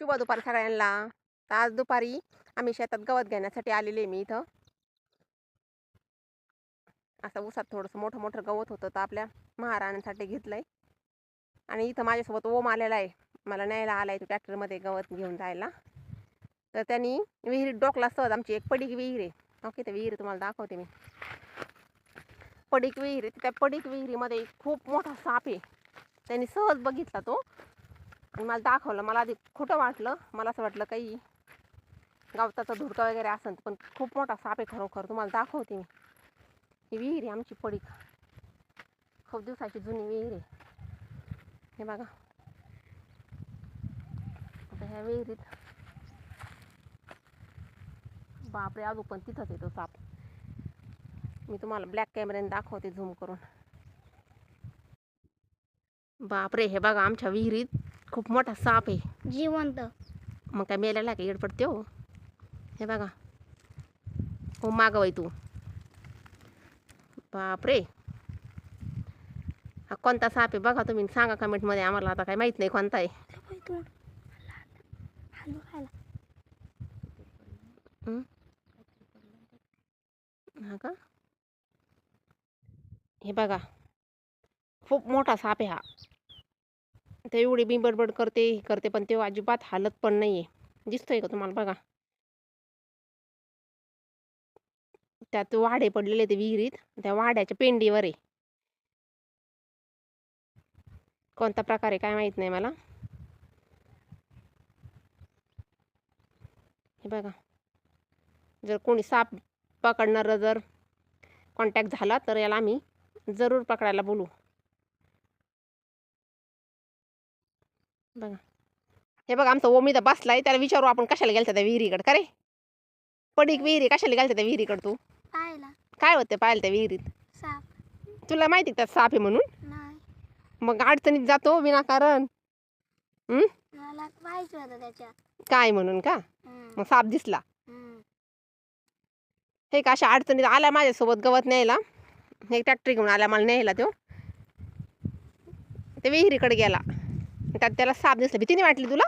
शुभ दुपार सगळ्यांना. तर आज दुपारी आम्ही शेतात गवत घेण्यासाठी आलेले मी इथं. असं उसात थोडंसं मोठं मोठं गवत होतं तर आपल्या महाराणांसाठी घेतलंय. आणि इथं माझ्यासोबत ओम आलेला आहे. मला न्यायला आला आहे तो ट्रॅक्टरमध्ये गवत घेऊन जायला. तर त्यांनी विहिरीत डोकला सहज. आमची एक पडीक विहीर आहे. हो, ओके ते विहीर तुम्हाला दाखवते मी. पडीक विहीर आहे. त्या पडीक विहिरीमध्ये खूप मोठा साप आहे. त्यांनी सहज बघितला तो. मला दाखवलं मला आधी खोटं वाटलं मला असं वाटलं काही गवताचा धुडका वगैरे असेल पण खूप मोठा साप आहे खरोखर तुम्हाला दाखवते मी. ही विहीर आहे आमची पडीक. खूप दिवसाची जुनी विहीर आहे. हे बघा. आता ह्या विहिरीत बापरे अजून पण तिथंच येतो साप. मी तुम्हाला ब्लॅक कॅमेऱ्याने दाखवते झूम करून. बापरे हे बघा आमच्या विहिरीत खूप मोठा साप आहे. जिवंत. मग काय मेल्याला का येड पडते हो? हे बघा. हो मागवाय तू. बापरे. हा कोणता साप आहे बघा तुम्ही. सांगा कमेंटमध्ये आम्हाला आता काय माहीत नाही कोणता आहे? हा का? हे बघा. खूप मोठा साप आहे हा. ते एवढी बी बडबड करते हे करते पण तेव्हा अजिबात हालत पण नाही आहे दिसतोय का तुम्हाला? बघा. त्यात वाडे पडलेले ते विहिरीत. त्या वाड्याच्या पेंडीवर आहे. कोणता प्रकार आहे काय माहीत नाही मला. हे बघा. जर कोणी साप पकडणारं जर कॉन्टॅक्ट झाला तर याला आम्ही जरूर पकडायला बोलू. बघा. हे बघा आमचा ओम इथं बसलाय त्याला विचारू आपण कशाला गेलता त्या विहिरीकडे का रे पडीक विहिरी कशाला गेलता त्या विहिरीकडे तू? काय होते पाहिलं त्या विहिरीत? साप. तुला माहिती का त्यात साप आहे म्हणून? नाही. मग अडचणीत जातो विनाकारण. मला पाहायचं होतं त्याच्यात. काय म्हणून का? हम्म, मग साप दिसला. हम्म. हे का अशा अडचणीत आला माझ्यासोबत गवत न्यायला? हे ट्रॅक्टर घेऊन आला मला न्यायला तो. ते विहिरीकडे गेला. त्यात त्याला साप दिसला. भीती नाही वाटली तुला?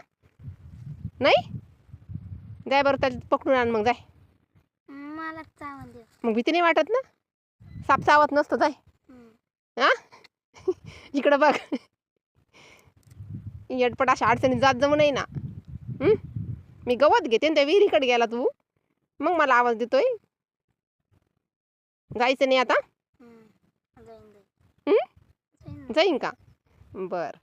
नाही? जाय बरं त्याला पकडून आण मग जाय. मला चावून दे. मग भीती नाही वाटत ना? साप चावत नसतं जाय. हा? इकडं बघ. येडपट अशा अडचणीत जात जमू नाही ना? मी गवत घेते त्या विहिरीकडे गेला तू. मग मला आवाज देतोय. जायचं नाही आता. जाईन का? बरं.